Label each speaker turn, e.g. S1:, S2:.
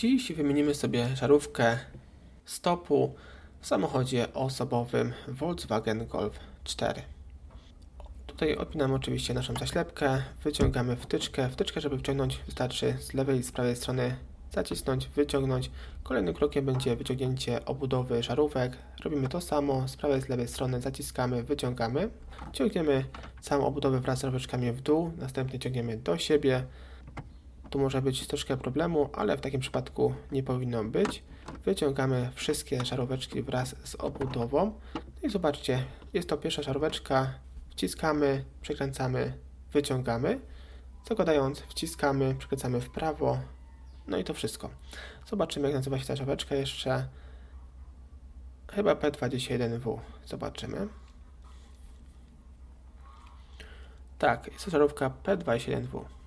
S1: Dziś wymienimy sobie żarówkę stopu w samochodzie osobowym Volkswagen Golf 4. Tutaj odpinamy oczywiście naszą zaślepkę, wyciągamy wtyczkę. Wtyczkę, żeby wciągnąć, wystarczy z lewej i z prawej strony zacisnąć, wyciągnąć. Kolejnym krokiem będzie wyciągnięcie obudowy żarówek. Robimy to samo, z prawej i z lewej strony zaciskamy, wyciągamy. Ciągniemy całą obudowę wraz z żaróweczkami w dół, następnie ciągniemy do siebie. Tu może być troszkę problemu, ale w takim przypadku nie powinno być. Wyciągamy wszystkie żaróweczki wraz z obudową. No i zobaczcie, jest to pierwsza żaróweczka. Wciskamy, przekręcamy, wyciągamy. Zakładając, wciskamy, przekręcamy w prawo. No i to wszystko. Zobaczymy, jak nazywa się ta żaróweczka jeszcze. Chyba P21W. Zobaczymy. Tak, jest to żarówka P21W.